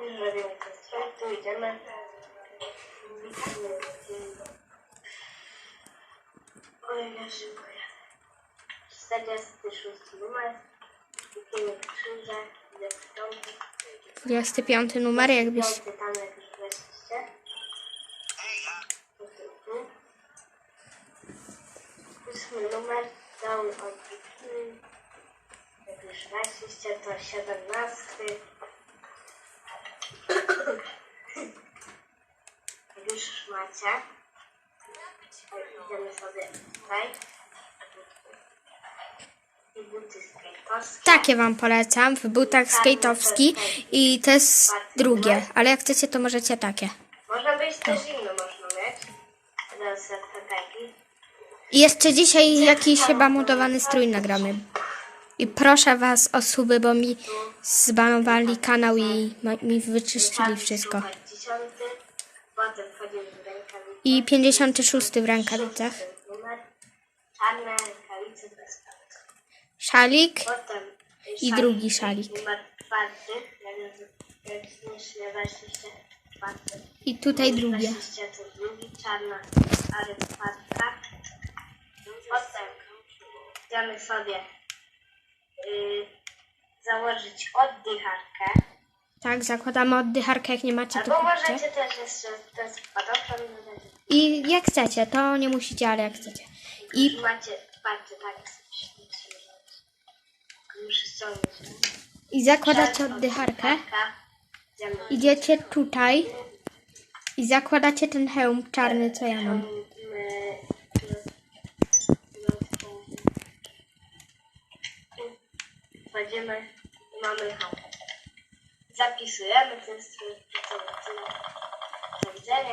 Już robimy ten strój, tu idziemy. Oj, ja szybko jadę. 46 numer. Kupimy krzyże, piąty. 25 numer, jakbyś... Tam jak już weszliście. Tu, tu, tu. Ósmy numer, cały odbitny. Jak już weszliście, to 17. Już macie, idziemy sobie tutaj. I buty skejtowskie. Takie wam polecam, w butach skate'owski i to jest drugie, ale jak chcecie, to możecie takie. Można być też inne można mieć. Teraz taki. I jeszcze dzisiaj jakiś chyba modowany strój nagramy. I proszę was o suby, bo mi zbanowali kanał i mi wyczyścili wszystko. I 56 w rękawicach. Czarne rękawice bez. Szalik I drugi szalik. I tutaj drugie. Potem idziemy sobie y, założyć oddycharkę. Tak, zakładamy oddycharkę, jak nie macie, to Albo kupcie. możecie też jeszcze ten spadochron dodać. I jak chcecie, to nie musicie, ale jak chcecie. I macie, patrzcie, tak. Muszę. I zakładacie oddycharkę, idziecie tutaj i zakładacie ten hełm czarny, co ja mam. My- Wchodzimy i mamy hałas. Zapisujemy ten strój. Do widzenia.